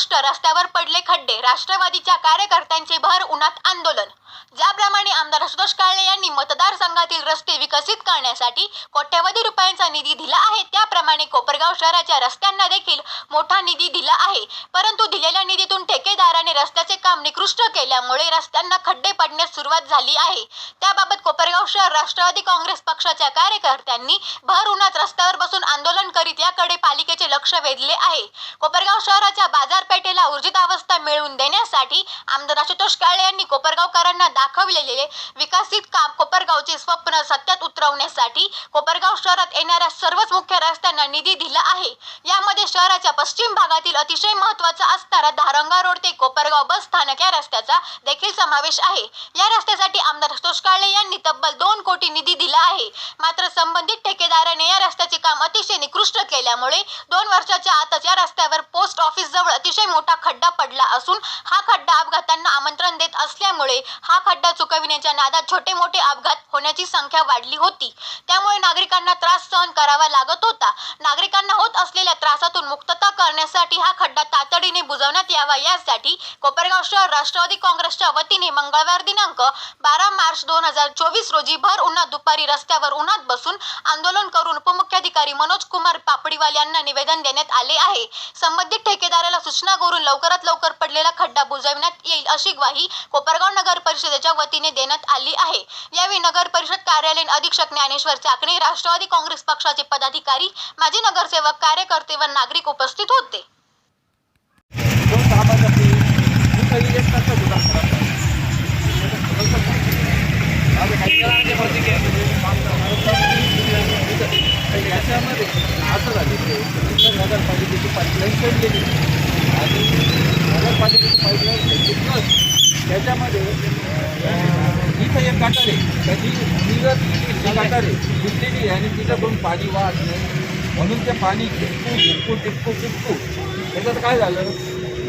निकृष्ट रस्त्यावर पडले खड्डे राष्ट्रवादीच्या कार्यकर्त्यांचे भर उन्हात आंदोलन. ज्याप्रमाणे आमदार आशुतोष काळे यांनी मतदारसंघातील रस्ते विकसित करण्यासाठी कोट्यवधी रुपयांचा निधी दिला आहे त्याप्रमाणे कोपरगाव शहराच्या रस्त्यांना देखील मोठा निधी दिला आहे. परंतु दिलेल्या निधीतून ठेकेदाराने रस्त्याचे काम निकृष्ट केल्यामुळे रस्त्यांना खड्डे पडण्यास सुरुवात झाली आहे. त्याबाबत कोपरगाव शहर राष्ट्रवादी काँग्रेस पक्षाच्या कार्यकर्त्यांनी भर उन्हात रस्त्यावर बसून आंदोलन करीत याकडे पालिकेचे लक्ष वेधले आहे. कोपरगाव शहराच्या बाजारपेठेला ऊर्जित अवस्था मिळवून देण्यासाठी आमदार आशुतोष काळे यांनी कोपरगावकरांना दाखवलेले विकसित काम कोपरगावचे स्वप्न सत्यात उतरवण्यासाठी कोपरगाव शहरात येणाऱ्या सर्वच मुख्य रस्त्यांना निधी दिला आहे. यामध्ये शहराच्या पश्चिम भागातील अतिशय महत्त्वाचा असणारा धारंगा रोड ते कोपरगाव बस स्थानक या रस्त्याचा देखील समावेश आहे. या रस्त्यासाठी आमदार आशुतोष काळे यांनी तब्बल दोन कोटी निधी दिला आहे. मात्र संबंधित ठेकेदाराने या रस्त्याचे काम अतिशय निकृष्ट केल्यामुळे दोन वर्षाच्या आतच या रस्त्यावर पोस्ट ऑफिस जवळ अतिशय मोठा खड्डा पडला असून हा खड्डा अपघातांना आमंत्रण देत असल्यामुळे हा खड्डा चुकविण्याच्या नादात छोटे मोठे अपघात होण्याची संख्या वाढली होती. त्यामुळे नागरिकांना त्रास सहन करावा लागत होता. नागरिकांना होत असलेल्या त्रासातून मुक्तता करण्यासाठी हा खड्डा तातडीने बुजवण्यात यावा यासाठी कोपरगाव शहर राष्ट्रवादी काँग्रेसच्या वतीने मंगळवार दिनांक बारा मार्च दोन हजार चोवीस रोजी भर उन्हात दुपारी रस्त्यावर उन्हात बसून आंदोलन करून उपमुख्याधिकारी मनोज कुमार पापडीवाल यांना निवेदन देण्यात आले आहे. संबंधित ठेकेदाराला सूचना करून लवकरात लवकर पडलेला खड्डा बुजवण्यात येईल अशी ग्वाही कोपरगाव नगर पक्षाच्या वतीने देण्यात आली आहे. यावेळी नगर परिषद कार्यालयीन अधीक्षक ज्ञानेश्वर चाकणे राष्ट्रवादी काँग्रेस पक्षाचे पदाधिकारी माजी नगरसेवक कार्यकर्ते व नागरिक उपस्थित होते. याच्यामध्ये असं झाले की नगरपालिकेची पाईपलाईन सोडलेली आणि नगरपालिकेची पाईपलाईन त्याच्यामध्ये एक गटार आहे त्याची गटार आहे तुटलेली आहे आणि तिच्यातून पाणी वाहत नाही. म्हणून ते पाणी टिपकू टिपकू टिपकू टिपकू. त्याच्यात काय झालं?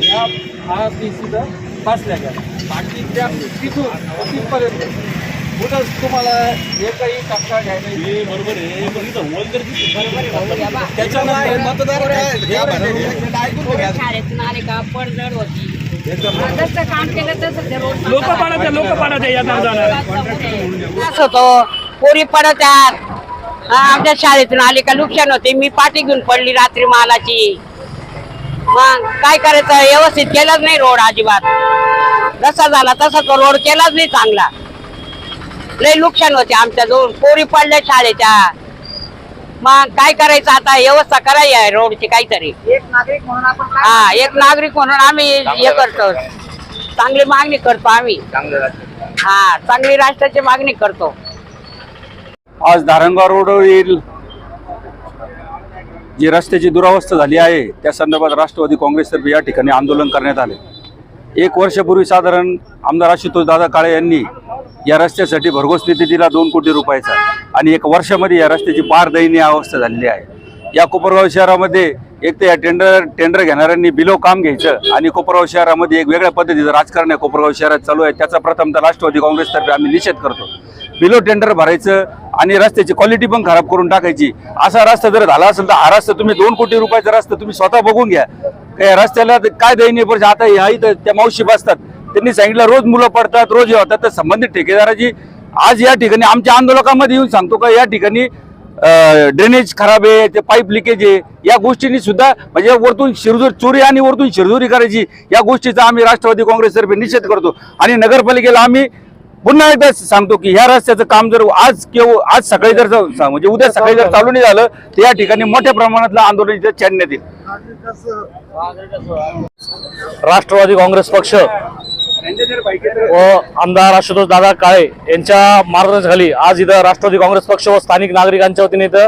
या हा पीस इथं बसल्या गेला बाकी त्या तिथून तिथपर्यंत. कुठं तुम्हाला एकही टक्का घ्यायला हे बरोबर आहे. पण इथं होल तर किती? बरोबर आहे. त्याच्यानंतर मतदार शाळेतून आले का? पडझड होती. जसं काम केलं तसं ते रोड लोक पाण्याच्या लोक जाणार त्रास होतो पोरी पडत आहेत आमच्या शाळेतून आले का नुकसान होते. मी पाठी घेऊन पडली रात्री मालाची. मग काय करायचं? व्यवस्थित केलाच नाही रोड अजिबात. जसा झाला तसा तो रोड केलाच नाही चांगला. लय नुकसान होते आमच्या दोन पोरी पडल्या शाळेच्या. मग काय करायचं आता? व्यवस्था करायची आहे रोडची काहीतरी. एक नागरिक म्हणून आपण काय हा एक नागरिक म्हणून आम्ही हे करतो. चांगली मागणी करतो आम्ही. हा चांगली राष्ट्राची मागणी करतो. आज धारणगाव रोडवरील जी रस्त्याची दुरावस्था झाली आहे त्या संदर्भात राष्ट्रवादी काँग्रेसतर्फे या ठिकाणी आंदोलन करण्यात आले. एक वर्षापूर्वी साधारण आमदार आशुतोष दादा काळे यांनी या रस्त्यासाठी भरघोस निधी दिला दोन कोटी रुपयाचा. आणि एक वर्षामध्ये या रस्त्याची पार दयनीय अवस्था झालेली आहे. या कोपरगाव शहरामध्ये एक तर या टेंडर टेंडर घेणाऱ्यांनी बिलो काम घ्यायचं आणि कोपरगाव शहरामध्ये एक वेगळ्या पद्धतीचं राजकारण आहे कोपरगाव शहरात चालू आहे. त्याचा प्रथमतः राष्ट्रवादी काँग्रेसतर्फे आम्ही निषेध करतो. बिलो टेंडर भरायचं आणि रस्त्याची क्वालिटी पण खराब करून टाकायची. असा रस्ता जर झाला असेल तर हा रस्ता तुम्ही दोन कोटी रुपयाचा रस्ता तुम्ही स्वतः बघून घ्या. या रस्त्याला काय दयनीय परिस्थिती? आता ह्या इथं त्या मावशी बसतात. त्यांनी सांगितलं रोज मुलं पडतात रोज हे होतात. तर संबंधित ठेकेदाराची आज या ठिकाणी आमच्या आंदोलकामध्ये येऊन सांगतो का या ठिकाणी ड्रेनेज खराब आहे ते पाईप लिकेज आहे. या गोष्टींनी सुद्धा म्हणजे वरतून शिरजूर चोरी आणि वरतून शिरजोरी करायची या गोष्टीचा आम्ही राष्ट्रवादी काँग्रेसतर्फे निषेध करतो. आणि नगरपालिकेला आम्ही पुन्हा एकदा सांगतो की ह्या रस्त्याचं काम जर आज किंवा आज सकाळी जर म्हणजे उद्या सकाळी जर चालू नाही झालं तर या ठिकाणी मोठ्या प्रमाणातलं आंदोलन इथं छाडण्यात येईल राष्ट्रवादी काँग्रेस पक्ष व आमदार आशुतोष दादा काळे यांच्या मार्गदर्शनाखाली आज इथं राष्ट्रवादी काँग्रेस पक्ष व स्थानिक नागरिकांच्या वतीने इथं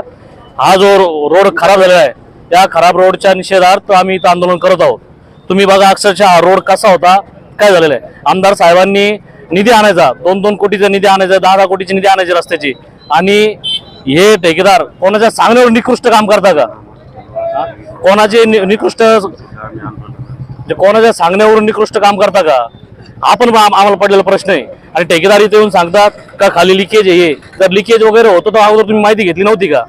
हा जो रोड खराब झालेला आहे त्या खराब रोडच्या निषेधार्थ आम्ही इथं आंदोलन करत आहोत. तुम्ही बघा अक्षरशः हा रोड कसा होता काय झालेला आहे? आमदार साहेबांनी निधी आणायचा दोन दोन कोटीचा निधी आणायचा दहा दहा कोटीची निधी आणायची रस्त्याची. आणि हे ठेकेदार कोणाच्या सांगण्यावर निकृष्ट काम करता का? कोणाचे निकृष्ट म्हणजे कोणाच्या सांगण्यावरून निकृष्ट काम करता का? आपण आम्हाला पडलेला प्रश्न आहे. आणि ठेकेदार इथे येऊन सांगतात का खाली लिकेज आहे जर लिकेज वगैरे होतं तर अगोदर तुम्ही माहिती घेतली नव्हती का?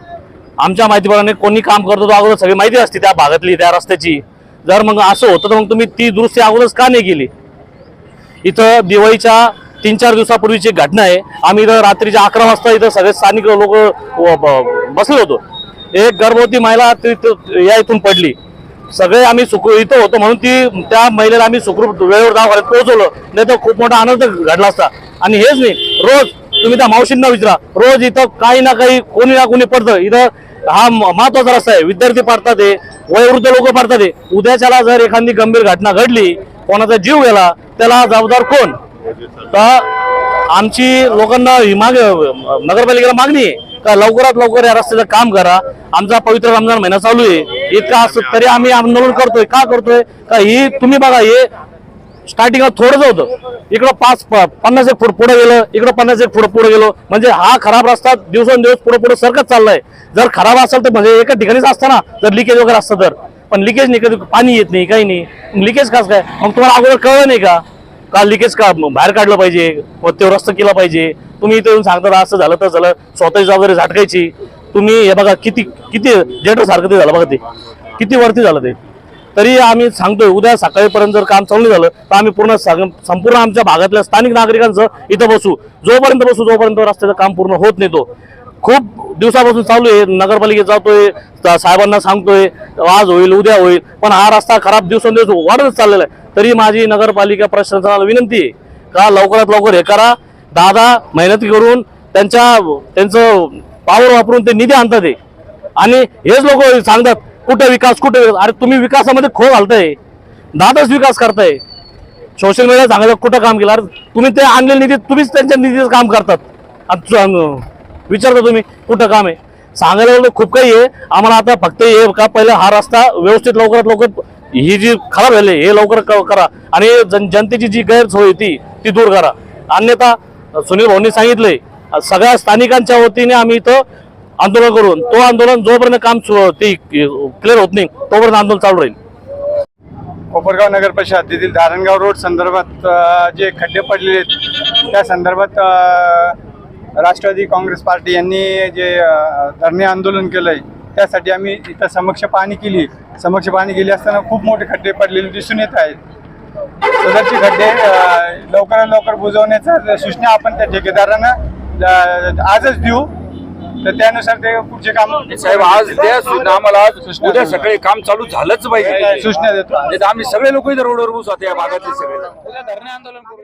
आमच्या माहितीप्रमाणे कोणी काम करतो तो अगोदर सगळी माहिती असते त्या भागातली त्या रस्त्याची. जर मग असं होतं तर मग तुम्ही ती दुरुस्ती अगोदरच का नाही केली? इथं दिवाळीच्या तीन चार दिवसापूर्वीची एक घटना आहे. आम्ही इथं रात्रीच्या अकरा वाजता इथं सगळे स्थानिक लोक बसले होतो. एक गर्भवती महिला या इथून पडली. सगळे आम्ही सुखरू इथं होतो म्हणून ती त्या महिलेला आम्ही सुखरूप वेळेवर दवाखान्यात पोहोचवलं. नाही तर खूप मोठा आनंद घडला असता. आणि हेच नाही रोज तुम्ही त्या मावशींना विचारा. रोज इथं काही ना काही कोणी ना कोणी पडतं. इथं हा महत्त्वाचा रस्ता आहे. विद्यार्थी पडतात हे वयोवृद्ध लोक पडतात हे. उद्याच्याला जर एखादी गंभीर घटना घडली कोणाचा जीव गेला त्याला जबाबदार कोण? तर आमची लोकांना ही माग नगरपालिकेला मागणी आहे. का लवकरात लवकर या रस्त्याचं काम करा. आमचा पवित्र रमजान महिना चालू आहे. इतका असं तरी आम्ही आंदोलन करतोय. का करतोय? का ही तुम्ही बघा हे स्टार्टिंगला थोडंच होतं. इकडं पाच पन्नास एक फूट पुढे गेलं इकडं पन्नास एक फूट पुढे गेलो. म्हणजे हा खराब रस्ता दिवसेंदिवस पुढे पुढे सरकत चाललाय. जर खराब असेल तर म्हणजे एका ठिकाणीच असताना जर लिकेज वगैरे असतं तर. पण लिकेज नाही कधी पाणी येत नाही काही नाही. लिकेज काच काय? मग तुम्हाला अगोदर कळलं नाही का? का लिकेज का बाहेर काढलं पाहिजे? व ते रस्ता केला पाहिजे? तुम्ही इथे येऊन सांगता असं झालं तर झालं. स्वतःची जबाबदारी झाटकायची. तुम्ही हे बघा किती किती जेटर सारखं ते झालं बघा ते. किती वरती झालं ते. तरी आम्ही सांगतोय उद्या सकाळीपर्यंत जर काम चालू झालं तर आम्ही पूर्ण संपूर्ण आमच्या भागातल्या स्थानिक नागरिकांचं इथं बसू. जोपर्यंत बसू जोपर्यंत रस्त्याचं काम पूर्ण होत नाही तो. खूप दिवसापासून चालू आहे नगरपालिकेत जातोय सा- साहेबांना सांगतोय आज होईल उद्या होईल पण हा रस्ता खराब दिवसेंदिवस वाढतच चाललेला आहे. तरी माझी नगरपालिका प्रशासनाला विनंती आहे का लवकरात लवकर हे करा. दादा मेहनत करून त्यांच्या त्यांचं पावर वापरून ते निधी आणतात आणि हेच लोक सांगतात कुठे विकास कुठे अरे तुम्ही विकासामध्ये खो घालताय. दादाच विकास करताय. सोशल मीडिया सांगतात कुठं काम केलं? अरे तुम्ही ते आणलेले निधी तुम्हीच त्यांच्या निधीचं काम करतात. विचारता तुम्ही कुठं काम आहे? सांगायला गेलं खूप काही आहे. आम्हाला आता फक्त हे का पहिले हा रस्ता व्यवस्थित लवकरात लवकर ही जी खराब झाली हे लवकर क- करा. आणि जन जनतेची जी गैरसोय होती ती दूर करा. अन्यथा सुनील भाऊंनी सांगितलंय सगळ्या स्थानिकांच्या वतीने आम्ही इथं आंदोलन करून तो आंदोलन जोपर्यंत काम सु- ते क्लिअर होत नाही तोपर्यंत आंदोलन चालू राहील. कोपरगाव नगर परिषद हद्दीतील धारणगाव रोड संदर्भात जे खड्डे पडलेले आहेत त्या संदर्भात राष्ट्रवादी काँग्रेस पार्टी यांनी जे धरणे आंदोलन केलं आहे त्यासाठी आम्ही इथं समक्ष पाहणी केली. समक्ष पाहणी केली असताना खूप मोठे खड्डे पडलेले दिसून येत आहेत. सदरचे खड्डे लवकरात लवकर बुजवण्याच्या सूचना आपण त्या ठेकेदारांना आजच देऊ. तर त्यानुसार ते पुढचे काम साहेब आज द्या सूचना आम्हाला आज. उद्या सकाळी काम चालू झालंच पाहिजे. सूचना देतो नाही तर आम्ही सगळे लोक इथं रोडवर बसू आता या भागातले सगळे. धरणे आंदोलन करू